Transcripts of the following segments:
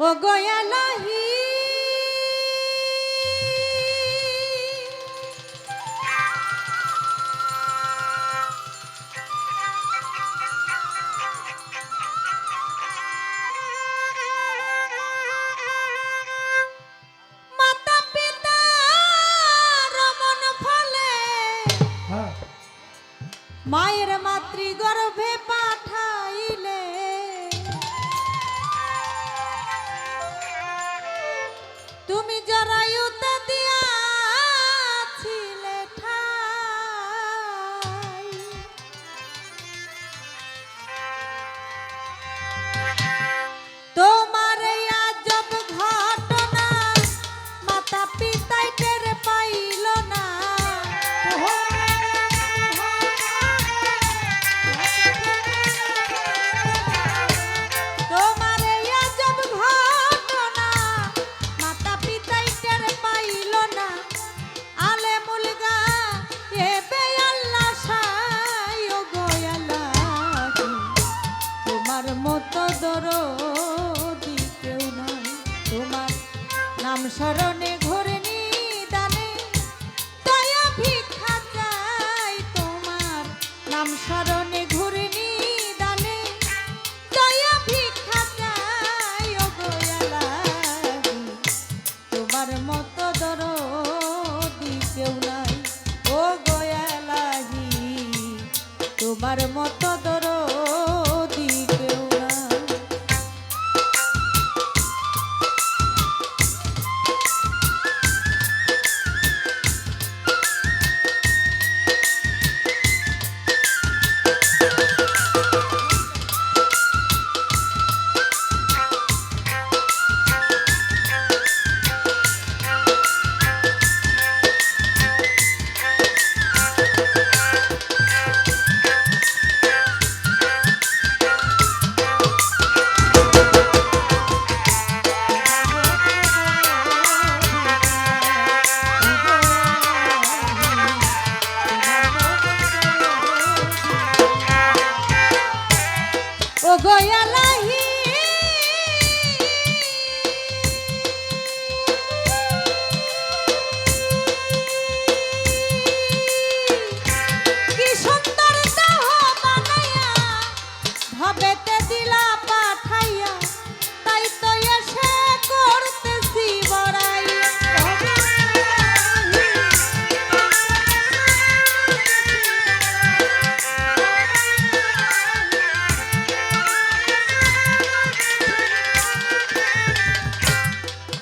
ও গয়া লাহি তুমি জরায়ুতে স্মরণে ও গয়ালাহি কি সুন্দর দেহ বানায়া ভবেতে দিলা।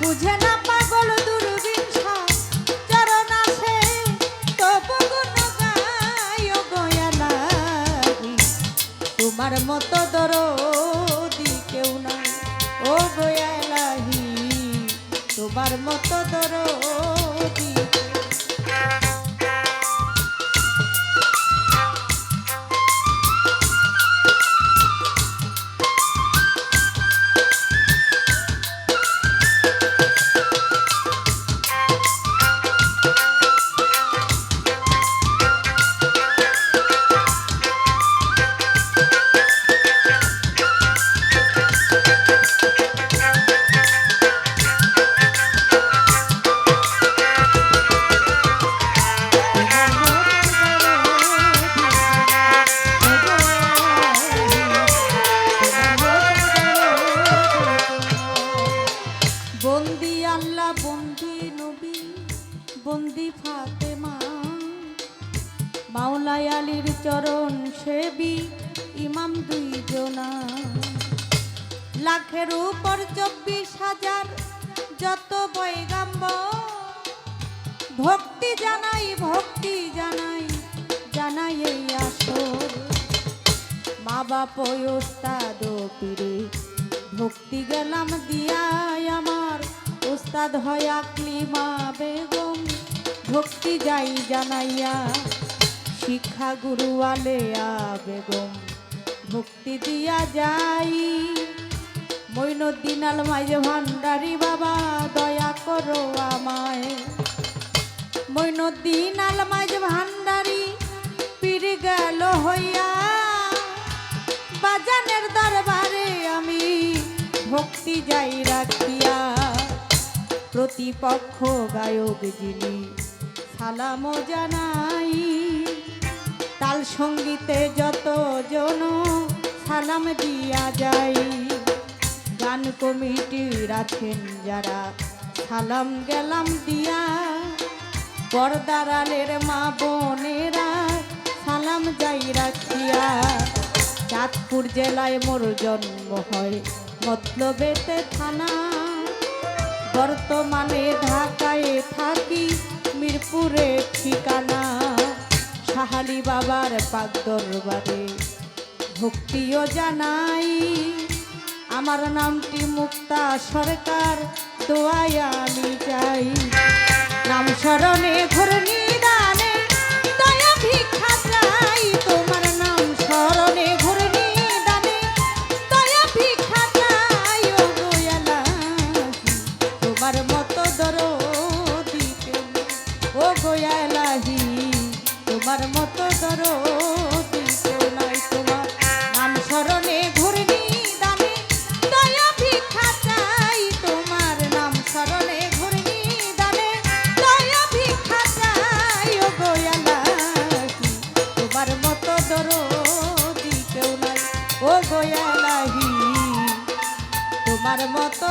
সকল দুর্বিংসা চরণ আসে তবু গুণ গায় ও তোমার মতো দরদি কেউ নাই, ও গয়ালাহি তোমার মতো দরদি লাখের উপর চব্বিশ হাজার যত বৈগাম্ব ভক্তি জানাই ভক্তি জানাই জানাই এই আসর। মা বাপ ওস্তাদ পীরে, ভক্তি গেলাম দিয়াই আমার। ওস্তাদ হয় আকলিমা বেগম, ভক্তি যাই জানাইয়া। শিক্ষা গুরু আলেয়া বেগম, ভক্তি দিয়া যাই। মৈনুদ্দিন আলমাইজ ভান্ডারি বাবা, দয়া করো আমায়। মৈনুদ্দিন আলমাইজ ভান্ডারি পীর গেল হইয়া, বাজানের দরবারে আমি ভক্তি যাই রাখিয়া। প্রতিপক্ষ গায়ক যিনি সালাম জানাই, তাল সঙ্গীতে যত জন সালাম দিয়া যাই। গান কমিটির আছেন যারা। সালাম গেলাম দিয়া পর্দারালের মা বোনেরা, সালাম যাই রাখিয়া। চাঁদপুর জেলায় মোর জন্ম হয় মতলবেতে থানা। বর্তমানে ঢাকায় থাকি মিরপুরে ঠিকানা। সাহালি বাবার পাক দরবারে ভক্তিও জানাই। আমার নামটি মুক্তা সরকার, দোয়াই আমি চাই। নাম স্মরণে ঘোর নিদানে, দয়া ভিক্ষা চাই। তোমার নাম স্মরণে ঘোর নিদানে, দয়া ভিক্ষা চাই। ও গোয়ালা তোমার মতো কেউ নেই। ও গোয়ালাহি তোমার মতো দরদি গোয়ালাহি তোমার মতো